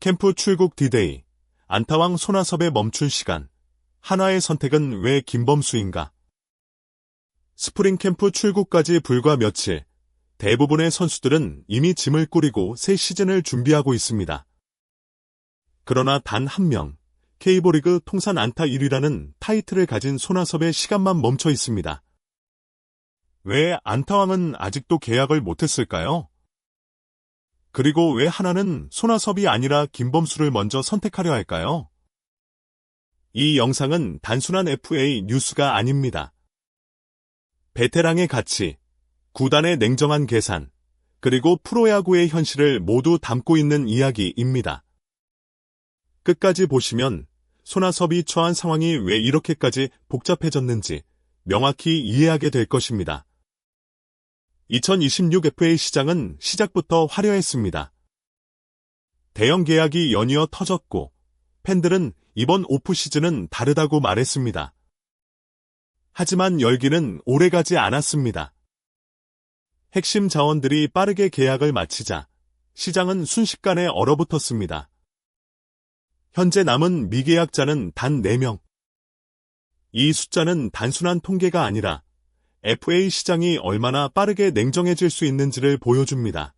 캠프 출국 디데이, 안타왕 손아섭의 멈춘 시간, 하나의 선택은 왜 김범수인가? 스프링 캠프 출국까지 불과 며칠, 대부분의 선수들은 이미 짐을 꾸리고 새 시즌을 준비하고 있습니다. 그러나 단 한 명, K보리그 통산 안타 1위라는 타이틀을 가진 손아섭의 시간만 멈춰 있습니다. 왜 안타왕은 아직도 계약을 못했을까요? 그리고 왜 하나는 손아섭이 아니라 김범수를 먼저 선택하려 할까요? 이 영상은 단순한 FA 뉴스가 아닙니다. 베테랑의 가치, 구단의 냉정한 계산, 그리고 프로야구의 현실을 모두 담고 있는 이야기입니다. 끝까지 보시면 손아섭이 처한 상황이 왜 이렇게까지 복잡해졌는지 명확히 이해하게 될 것입니다. 2026 FA 시장은 시작부터 화려했습니다. 대형 계약이 연이어 터졌고 팬들은 이번 오프 시즌은 다르다고 말했습니다. 하지만 열기는 오래가지 않았습니다. 핵심 자원들이 빠르게 계약을 마치자 시장은 순식간에 얼어붙었습니다. 현재 남은 미계약자는 단 4명. 이 숫자는 단순한 통계가 아니라 FA 시장이 얼마나 빠르게 냉정해질 수 있는지를 보여줍니다.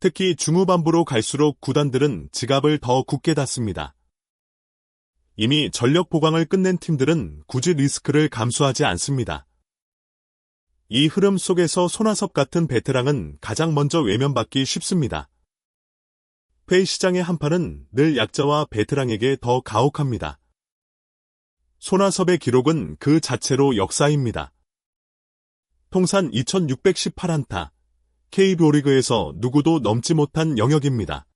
특히 중후반부로 갈수록 구단들은 지갑을 더 굳게 닫습니다. 이미 전력 보강을 끝낸 팀들은 굳이 리스크를 감수하지 않습니다. 이 흐름 속에서 손아섭 같은 베테랑은 가장 먼저 외면받기 쉽습니다. 페이 시장의 한판은 늘 약자와 베테랑에게 더 가혹합니다. 손아섭의 기록은 그 자체로 역사입니다. 통산 2618안타, KBO 리그에서 누구도 넘지 못한 영역입니다.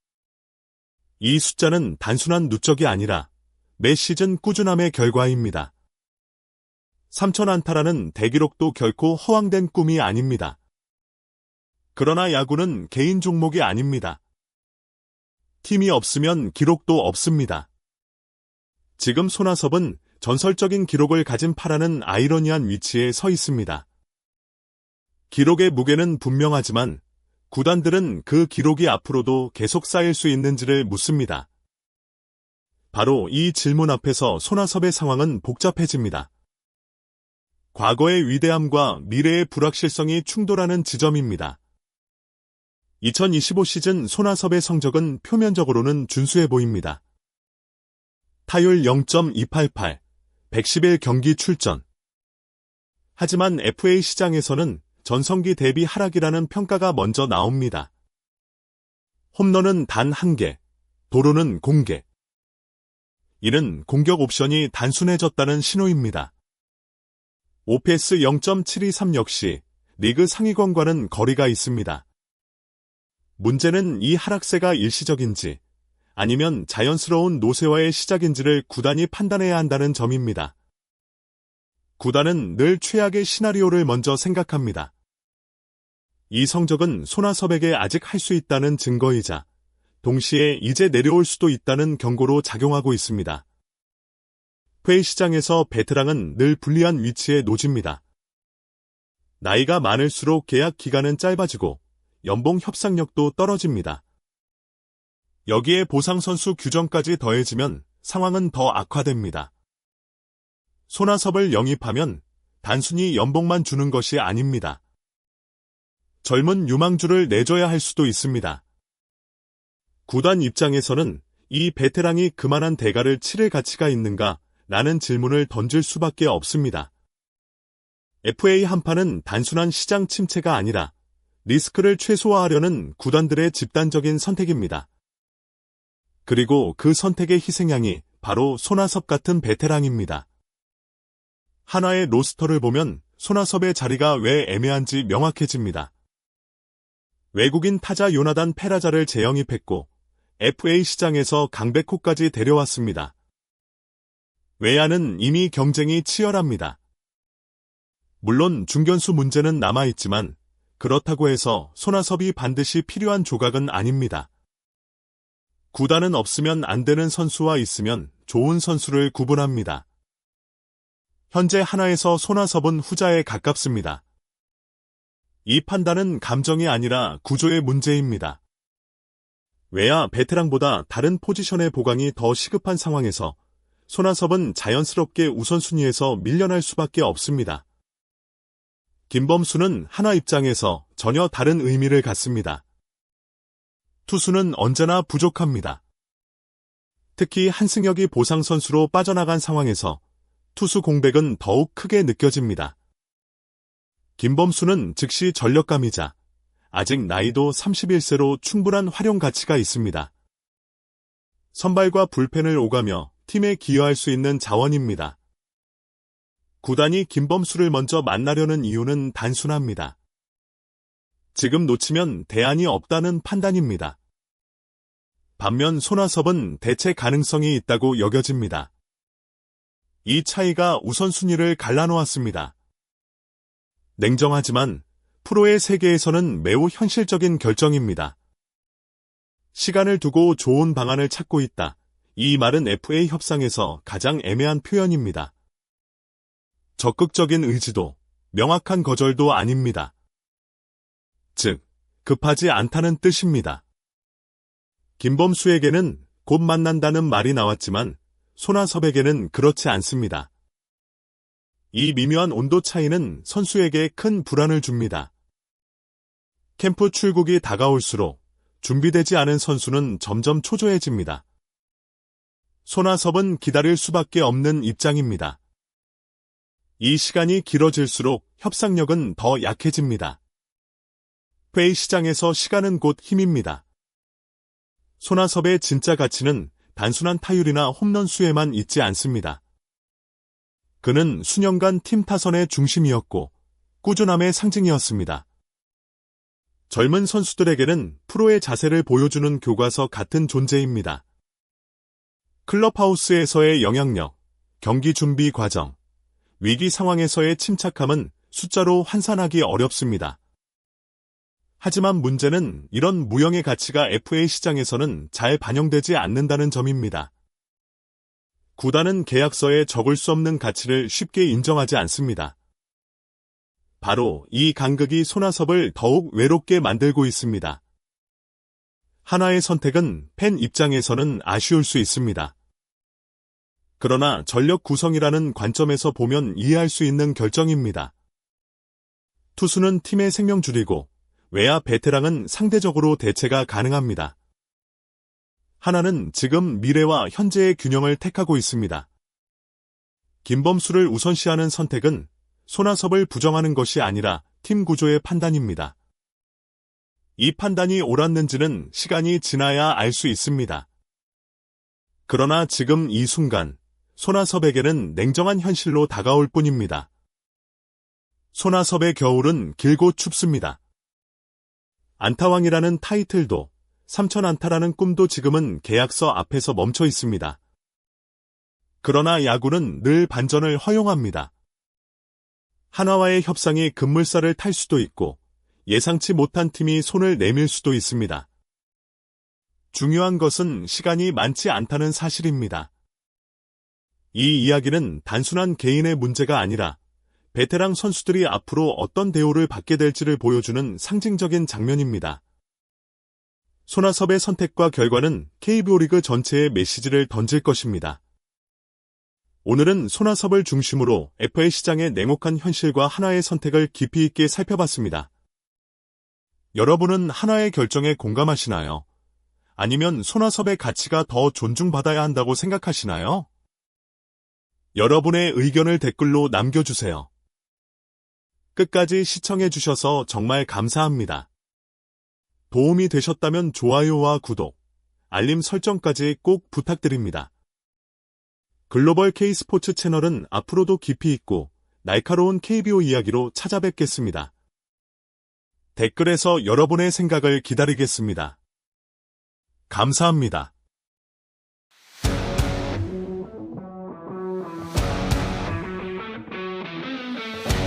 이 숫자는 단순한 누적이 아니라 매 시즌 꾸준함의 결과입니다. 3천안타라는 대기록도 결코 허황된 꿈이 아닙니다. 그러나 야구는 개인 종목이 아닙니다. 팀이 없으면 기록도 없습니다. 지금 손아섭은 전설적인 기록을 가진 파라는 아이러니한 위치에 서 있습니다. 기록의 무게는 분명하지만 구단들은 그 기록이 앞으로도 계속 쌓일 수 있는지를 묻습니다. 바로 이 질문 앞에서 손아섭의 상황은 복잡해집니다. 과거의 위대함과 미래의 불확실성이 충돌하는 지점입니다. 2025 시즌 손아섭의 성적은 표면적으로는 준수해 보입니다. 타율 0.288, 111 경기 출전. 하지만 FA 시장에서는 전성기 대비 하락이라는 평가가 먼저 나옵니다. 홈런은 단 한 개, 도로는 공개. 이는 공격 옵션이 단순해졌다는 신호입니다. OPS 0.723 역시 리그 상위권과는 거리가 있습니다. 문제는 이 하락세가 일시적인지 아니면 자연스러운 노쇠화의 시작인지를 구단이 판단해야 한다는 점입니다. 구단은 늘 최악의 시나리오를 먼저 생각합니다. 이 성적은 손아섭에게 아직 할 수 있다는 증거이자 동시에 이제 내려올 수도 있다는 경고로 작용하고 있습니다. 회의 시장에서 베테랑은 늘 불리한 위치에 놓집니다. 나이가 많을수록 계약 기간은 짧아지고 연봉 협상력도 떨어집니다. 여기에 보상선수 규정까지 더해지면 상황은 더 악화됩니다. 손아섭을 영입하면 단순히 연봉만 주는 것이 아닙니다. 젊은 유망주를 내줘야 할 수도 있습니다. 구단 입장에서는 이 베테랑이 그만한 대가를 치를 가치가 있는가 라는 질문을 던질 수밖에 없습니다. FA 한판은 단순한 시장 침체가 아니라 리스크를 최소화하려는 구단들의 집단적인 선택입니다. 그리고 그 선택의 희생양이 바로 손아섭 같은 베테랑입니다. 하나의 로스터를 보면 손아섭의 자리가 왜 애매한지 명확해집니다. 외국인 타자 요나단 페라자를 재영입했고 FA 시장에서 강백호까지 데려왔습니다. 외야는 이미 경쟁이 치열합니다. 물론 중견수 문제는 남아있지만 그렇다고 해서 손아섭이 반드시 필요한 조각은 아닙니다. 구단은 없으면 안 되는 선수와 있으면 좋은 선수를 구분합니다. 현재 하나에서 손아섭은 후자에 가깝습니다. 이 판단은 감정이 아니라 구조의 문제입니다. 외야 베테랑보다 다른 포지션의 보강이 더 시급한 상황에서 손아섭은 자연스럽게 우선순위에서 밀려날 수밖에 없습니다. 김범수는 하나 입장에서 전혀 다른 의미를 갖습니다. 투수는 언제나 부족합니다. 특히 한승혁이 보상 선수로 빠져나간 상황에서 투수 공백은 더욱 크게 느껴집니다. 김범수는 즉시 전력감이자 아직 나이도 31세로 충분한 활용 가치가 있습니다. 선발과 불펜을 오가며 팀에 기여할 수 있는 자원입니다. 구단이 김범수를 먼저 만나려는 이유는 단순합니다. 지금 놓치면 대안이 없다는 판단입니다. 반면 손아섭은 대체 가능성이 있다고 여겨집니다. 이 차이가 우선순위를 갈라놓았습니다. 냉정하지만 프로의 세계에서는 매우 현실적인 결정입니다. 시간을 두고 좋은 방안을 찾고 있다. 이 말은 FA 협상에서 가장 애매한 표현입니다. 적극적인 의지도 명확한 거절도 아닙니다. 즉, 급하지 않다는 뜻입니다. 김범수에게는 곧 만난다는 말이 나왔지만 손아섭에게는 그렇지 않습니다. 이 미묘한 온도 차이는 선수에게 큰 불안을 줍니다. 캠프 출국이 다가올수록 준비되지 않은 선수는 점점 초조해집니다. 손아섭은 기다릴 수밖에 없는 입장입니다. 이 시간이 길어질수록 협상력은 더 약해집니다. 회의 시장에서 시간은 곧 힘입니다. 손아섭의 진짜 가치는 단순한 타율이나 홈런 수에만 있지 않습니다. 그는 수년간 팀 타선의 중심이었고 꾸준함의 상징이었습니다. 젊은 선수들에게는 프로의 자세를 보여주는 교과서 같은 존재입니다. 클럽하우스에서의 영향력, 경기 준비 과정, 위기 상황에서의 침착함은 숫자로 환산하기 어렵습니다. 하지만 문제는 이런 무형의 가치가 FA 시장에서는 잘 반영되지 않는다는 점입니다. 구단은 계약서에 적을 수 없는 가치를 쉽게 인정하지 않습니다. 바로 이 간극이 손아섭을 더욱 외롭게 만들고 있습니다. 하나의 선택은 팬 입장에서는 아쉬울 수 있습니다. 그러나 전력 구성이라는 관점에서 보면 이해할 수 있는 결정입니다. 투수는 팀의 생명 줄이고 외야 베테랑은 상대적으로 대체가 가능합니다. 하나는 지금 미래와 현재의 균형을 택하고 있습니다. 김범수를 우선시하는 선택은 손아섭을 부정하는 것이 아니라 팀 구조의 판단입니다. 이 판단이 옳았는지는 시간이 지나야 알 수 있습니다. 그러나 지금 이 순간 손아섭에게는 냉정한 현실로 다가올 뿐입니다. 손아섭의 겨울은 길고 춥습니다. 안타왕이라는 타이틀도 3천 안타라는 꿈도 지금은 계약서 앞에서 멈춰 있습니다. 그러나 야구는 늘 반전을 허용합니다. 하나와의 협상이 급물살을 탈 수도 있고 예상치 못한 팀이 손을 내밀 수도 있습니다. 중요한 것은 시간이 많지 않다는 사실입니다. 이 이야기는 단순한 개인의 문제가 아니라 베테랑 선수들이 앞으로 어떤 대우를 받게 될지를 보여주는 상징적인 장면입니다. 손아섭의 선택과 결과는 KBO 리그 전체에 메시지를 던질 것입니다. 오늘은 손아섭을 중심으로 FA 시장의 냉혹한 현실과 하나의 선택을 깊이 있게 살펴봤습니다. 여러분은 하나의 결정에 공감하시나요? 아니면 손아섭의 가치가 더 존중받아야 한다고 생각하시나요? 여러분의 의견을 댓글로 남겨주세요. 끝까지 시청해주셔서 정말 감사합니다. 도움이 되셨다면 좋아요와 구독, 알림 설정까지 꼭 부탁드립니다. 글로벌 K스포츠 채널은 앞으로도 깊이 있고 날카로운 KBO 이야기로 찾아뵙겠습니다. 댓글에서 여러분의 생각을 기다리겠습니다. 감사합니다.